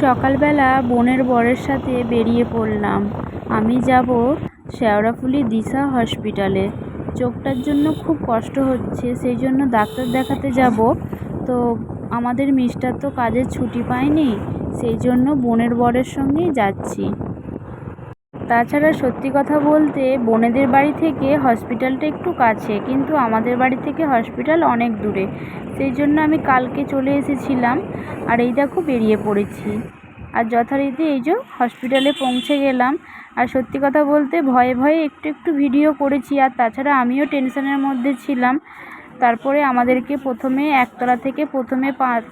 সকালবেলা বোনের বরের সাথে বেরিয়ে পড়লাম। আমি যাব শেওড়াফুলি দিশা হসপিটালে। চোখটার জন্য খুব কষ্ট হচ্ছে, সেই জন্য ডাক্তার দেখাতে যাব। তো আমাদের মিস্টার তো কাজের ছুটি পায়নি, সেই জন্য বোনের বরের সঙ্গেই যাচ্ছি। তাছাড়া সত্যি কথা বলতে বোনেদের বাড়ি থেকে হসপিটালটা একটু কাছে, কিন্তু আমাদের বাড়ি থেকে হসপিটাল অনেক দূরে। সেই জন্য আমি কালকে চলে এসেছিলাম আর এই দেখো বেরিয়ে পড়েছি। আর যথারীতি এই যে হসপিটালে পৌঁছে গেলাম। আর সত্যি কথা বলতে ভয়ে ভয়ে একটু একটু ভিডিও করেছি আর তাছাড়া আমিও টেনশনের মধ্যে ছিলাম। তারপরে আমাদেরকে প্রথমে একতলা থেকে প্রথমে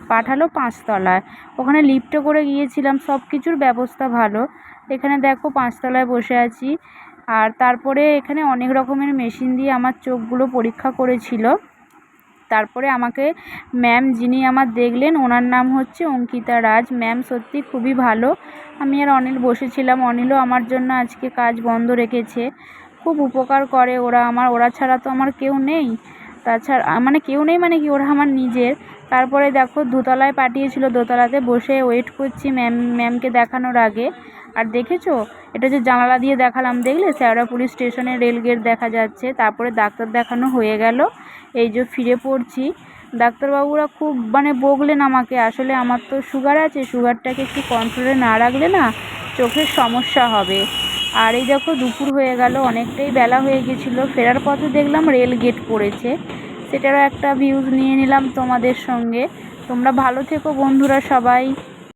পাঠালো পাঁচতলায়। ওখানে লিফটে করে গিয়েছিলাম সব কিছুর ব্যবস্থা ভালো। এখানে দেখো পাঁচতলায় বসে আছি। আর তারপরে এখানে অনেক রকমের মেশিন দিয়ে আমার চোখগুলো পরীক্ষা করেছিল। তারপরে আমাকে ম্যাম যিনি আমার দেখলেন, ওনার নাম হচ্ছে অঙ্কিতা রাজ। ম্যাম সত্যি খুবই ভালো। আমি আর অনিল বসেছিলাম। অনিলও আমার জন্য আজকে কাজ বন্ধ রেখেছে। খুব উপকার করে ওরা আমার, ওরা ছাড়া তো আমার কেউ নেই। তাছাড়া মানে কেউ নেই মানে কি, ওরা আমার নিজের। তারপরে দেখো দোতলায় পাঠিয়েছিল, দোতলাতে বসে ওয়েট করছি ম্যাম ম্যামকে দেখানোর আগে। আর দেখেছ? এটা যে জানালা দিয়ে দেখালাম, দেখলে? শেওড়াফুলি স্টেশনে রেল গেট দেখা যাচ্ছে, তারপরে ডাক্তার দেখানো হয়ে গেল। এই যে ফিরে পড়ছি। ডাক্তারবাবুরা খুব মানে বকলেন আমাকে, আসলে আমার তো সুগার আছে সুগারটাকে একটু কন্ট্রোলে না রাখলে না চোখের সমস্যা হবে। আর এই দেখো দুপুর হয়ে গেল, অনেকটাই বেলা হয়ে গেছিল। ফেরার পথে দেখলাম রেল গেট পড়েছে। সেটারও একটা ভিউজ নিয়ে নিলাম তোমাদের সঙ্গে। তোমরা ভালো থেকো বন্ধুরা সবাই।